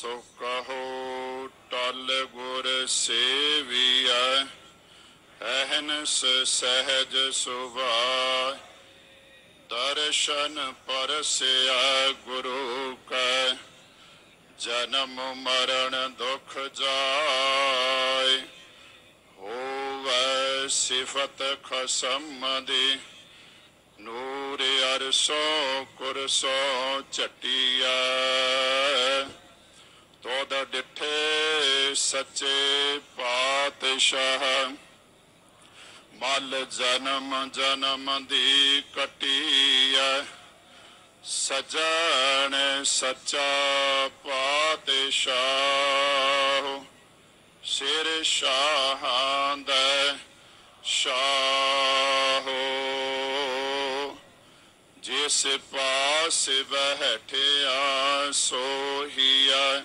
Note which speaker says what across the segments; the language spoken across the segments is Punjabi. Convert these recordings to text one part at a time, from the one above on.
Speaker 1: ਸੋ ਕਹੋ ਟਲ ਗੁਰ ਸੇਵੀਐ, ਅਹਨਸ ਸਹਿਜ ਸੁਭਾਇ ਦਰਸ਼ਨ ਪਰਸਿਆ ਗੁਰੂ ਕੈ, ਜਨਮ ਮਰਨ ਦੁਖ ਜਾਏ। ਹੋਵੈ ਸਿਫਤ ਖਸਮ ਦੀ, ਨੂਰ ਅਰਸੋ ਕੁਰਸੋ ਚਟਿਆ ਤੋਦ ਡਿਠੇ ਸੱਚੇ ਪਾਤਸ਼ਾਹ। ਮਲ ਜਨਮ ਜਨਮ ਦੀ ਕਟਿਆ ਸਜਣ ਸੱਚਾ ਪਾਤਸ਼ਾਹ। ਸਿਰ ਸ਼ਾਹਾਂ ਦਾ ਸ਼ਾਹੋ। ਜਿਸ ਪਾਸ ਬਹਿਠਿਆ ਸੋਹੀਆ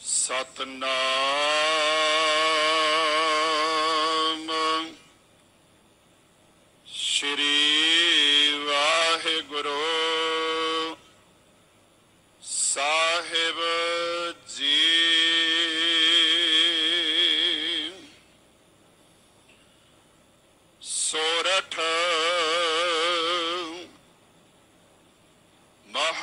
Speaker 1: ਸਤਨਾਮ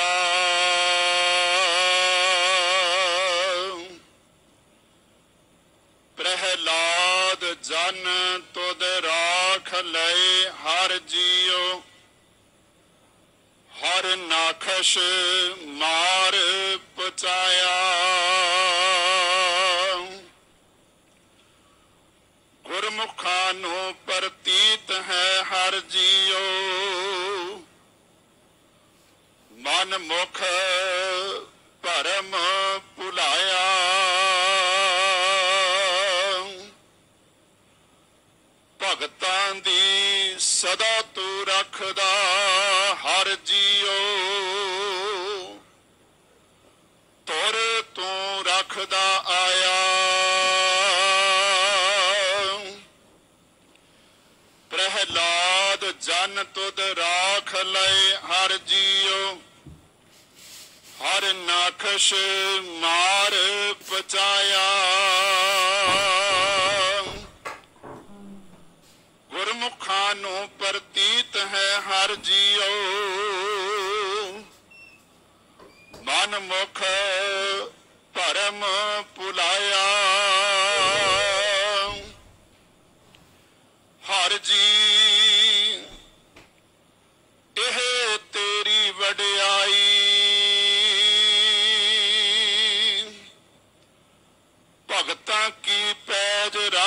Speaker 1: ਲਏ ਹਰ ਜੀਓ ਹਰ ਨਾਖਸ਼ ਮਾਰ ਪਚਾਇਆ। ਗੁਰਮੁਖਾਂ ਨੂੰ ਪ੍ਰਤੀਤ ਹੈ ਹਰ ਜੀਓ ਮਨ ਮੁਖ ਪ੍ਰਹਿਲਾਦ ਤੁਧ ਰਾਖ ਲਏ ਹਰ ਜੀਓ ਹਰ ਨਾਖਸ਼ ਮਾਰ ਪਚਾਇਆ। ਗੁਰਮੁਖਾਂ ਨੂੰ ਪ੍ਰਤੀਤ ਹੈ ਹਰ ਜੀਓ ਮਨ ਮੁਖ ਭਰਮ ਭੁਲਾਇਆ।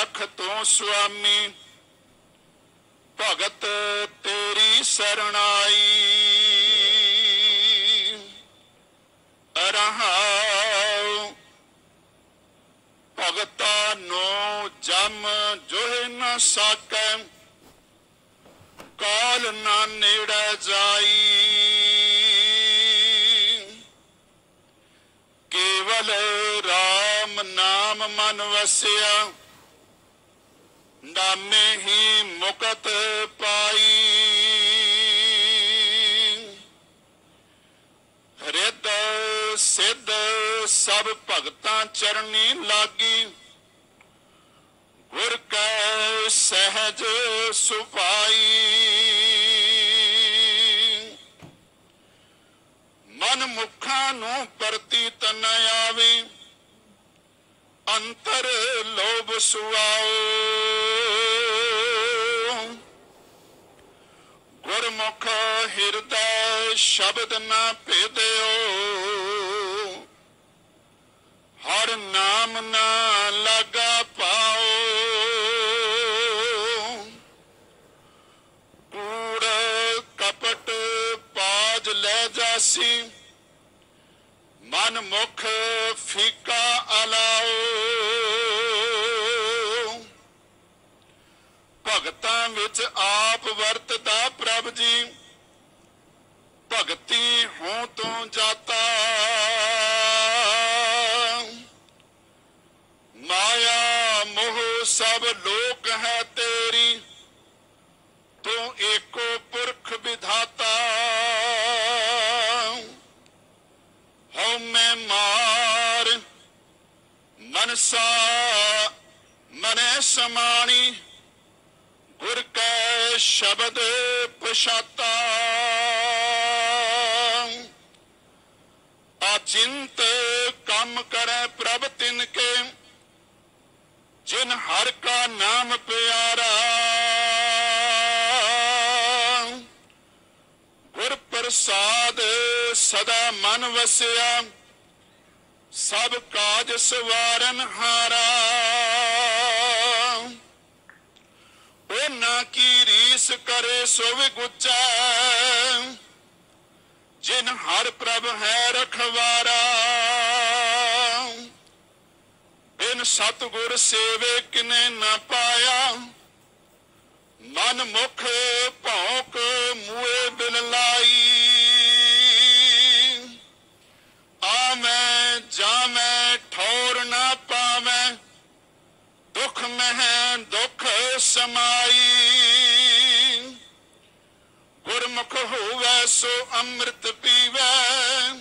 Speaker 1: ਪੈਜ ਤੋਂ ਸੁਆਮੀ, ਭਗਤ ਤੇਰੀ ਸਰਣਾਈ। ਅਰਹਾਉ, ਭਗਤਾਂ ਨੂੰ ਜਮ ਜੋਹਿ ਨ ਸਕੈ, ਕਾਲ ਨਾ ਨੇੜੇ ਜਾਈ। ਕੇਵਲ RAM ਨਾਮ ਮਨ ਵਸਿਆ ਨਾਮੇ ਹੀ ਮੁਕਤ ਪਾਈ। ਰਿੱਧ ਸਿੱਧ ਸਭ ਭਗਤਾਂ ਚਰਨੀ ਲਾਗੀ। ਗੁਰ ਕੈ ਸਹਿਜ ਸੁਭਾਈ। ਮਨ ਮੁਖਾਂ ਨੂੰ ਪ੍ਰਤੀਤ ਤਨ ਆਵੇ। ਅੰਤਰ ਲੋਭ ਸੁਆਓ। ਗੁਰਮੁਖ ਹਿਰਦੈ ਸ਼ਬਦ ਨਾ ਭੇਦਿਓ। ਹਰ ਨਾਮ ਨਾ ਲਗਾ ਪਾਓ। ਕੂੜ ਕਪਟ ਪਾਜ ਲੈ ਜਾਸੀ। ਮਨ ਮੁਖ ਫੀਕਾ ਅਲਾਓ। ਭਗਤਾਂ ਵਿੱਚ ਆਪ ਵਰਤਦਾ ਪ੍ਰਭ ਜੀ। ਭਗਤੀ ਹੋਂ ਤੋਂ ਜਾਤਾ ਮਨਸਾ ਮਨੇ ਸਮਾਣੀ, ਗੁਰ ਕੈ ਸ਼ਬਦ ਪਛਾਤਾ। ਅਚਿੰਤ ਕੰਮ ਕਰੈ ਪ੍ਰਭ ਤਿਨ ਕੇ, ਜਿਨ ਹਰ ਕਾ ਨਾਮ ਪਿਆਰਾ। ਗੁਰ ਪ੍ਰਸਾਦ ਸਦਾ ਮਨ ਵਸਿਆ ਸਭ ਕਾਜ ਸਵਾਰਨ ਹਾਰਾ। ਉਹਨਾਂ ਕੀ ਰੀਸ ਕਰੇ ਸੋ ਵਿਗੁਚੈ ਜਿਨ ਹਰ ਪ੍ਰਭ ਹੈ ਰਖਵਾਰਾ। ਬਿਨ ਸਤਗੁਰ ਸੇਵੇ ਕਿਨੇ ਨਾ ਪਾਇਆ। ਮਨ ਮੁਖ ਭੌਂਕ ਮੂਏ ਬਿਨ ਲਾਈ। ਮੈਂ ਜਾਵੇਂ ਠੌਰ ਨਾ ਪਾਵੇਂ। ਦੁਖ ਮਹਿ ਦੁਖ ਸਮਾਈ। ਗੁਰਮੁਖ ਹੋਵੇ, ਸੋ ਅੰਮ੍ਰਿਤ ਪੀਵੇ।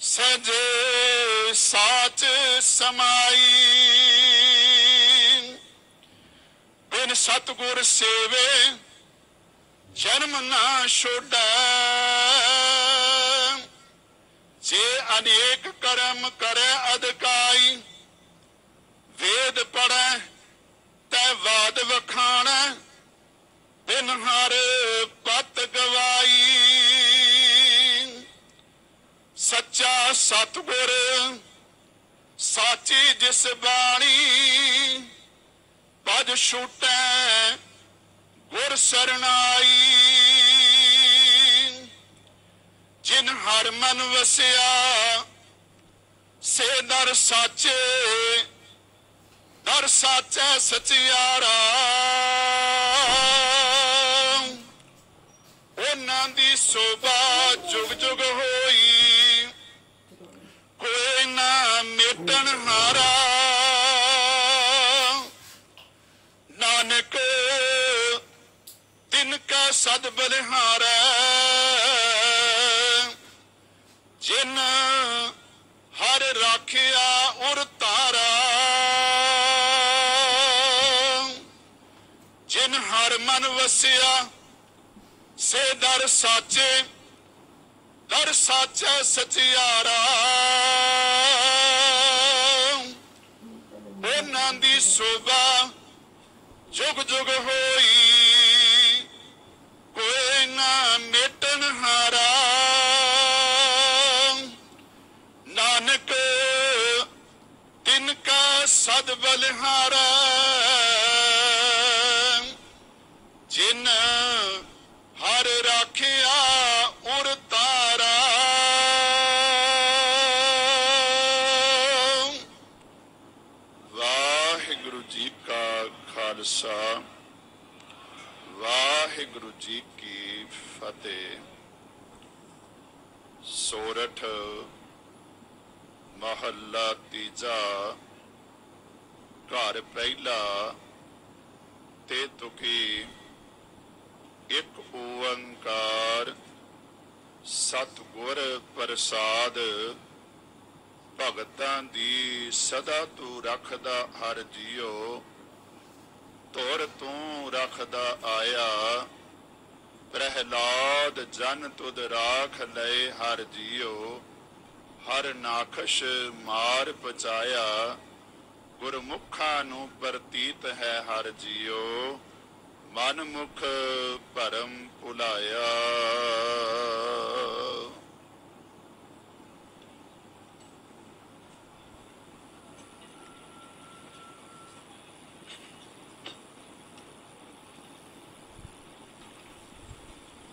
Speaker 1: ਸਜੇ, ਸਾਚ ਸਮਾਈ। ਬਿਨ ਸਤਗੁਰ ਸੇਵੇ, ਜਨਮ ਨਾ ਛੋੜੈ। ਜੇ ਅਨੇਕ ਕਰਮ ਕਰੇ ਅਦਕਾਈ ਵੇਦ ਪੜੈ ਤੈ ਵਾਦ ਵਖਾਣੈ, ਬਿਨ ਹਰ ਪਤ ਗਵਾਈ। ਸੱਚਾ ਸਤਗੁਰ, ਸਾਚੀ ਜਿਸ ਬਾਣੀ ਪਦ ਛੂਟੈ ਗੁਰ ਸਰਨਾਈ ਜਿਨ ਹਰ ਮਨ ਵਸਿਆ, ਸੇ ਦਰ ਸਾਚੇ ਦਰ ਸਾਚੈ ਸਚਿਆਰਾ। ਉਹਨਾਂ ਦੀ ਸੋਭਾ ਜੁਗ ਜੁਗ ਹੋਈ, ਕੋਈ ਨਾ ਮੇਟਣ ਹਾਰਾ। ਨਾਨਕ, ਤਿਨ ਕਾ ਸਦ ਬਲਿਹਾਰੈ। ਜਿਨ ਹਰ ਰਾਖਿਆ ਉਰ ਤਾਰਾ ਜਿਨ ਹਰ ਮਨ ਵਸਿਆ, ਸੇ ਦਰ ਸਾਚੇ, ਦਰ ਸਾਚੈ ਸਚਿਆਰਾ। ਉਹਨਾਂ ਦੀ ਸੋਭਾ ਜੁਗ ਜੁਗ ਹੋਈ, ਕੋਈ ਨਾ ਮੇਟਨ ਹਾਰਾ। ਕਾ ਸਦ ਜਿਨ ਹਰ ਰਾਖਿਆ ਉਰ ਤਾਰਾ। ਵਾਹਿਗੁਰੂ ਜੀ ਕਾ ਖਾਲਸਾ, ਵਾਹਿਗੁਰੂ ਜੀ ਕੀ ਫਤਿਹ। ਸੋਰਠ ਮਹੱਲਾ ਤੀਜਾ ਘਰ ਪਹਿਲਾ ਤੇ ਤੁਕੀ ਇੱਕ ਓੰਕਾਰ ਸਤਗੁਰ ਪ੍ਰਸਾਦ ਭਗਤਾਂ ਦੀ ਸਦਾ ਤੂੰ ਰੱਖਦਾ ਹਰ ਜੀਓ, ਤੋਰ ਤੂੰ ਰੱਖਦਾ ਆਇਆ, ਪ੍ਰਹਿਲਾਦ ਜਨ ਤੁਦ ਰਾਖ ਲਏ ਹਰ ਜੀਓ, ਹਰ ਨਾਖਸ਼ ਮਾਰ ਪਚਾਇਆ। ਗੁਰਮੁਖਾਂ ਨੂੰ ਪ੍ਰਤੀਤ ਹੈ ਹਰ ਜੀਉ ਮਨ ਮੁਖ ਭਰਮ ਭੁਲਾਇਆ।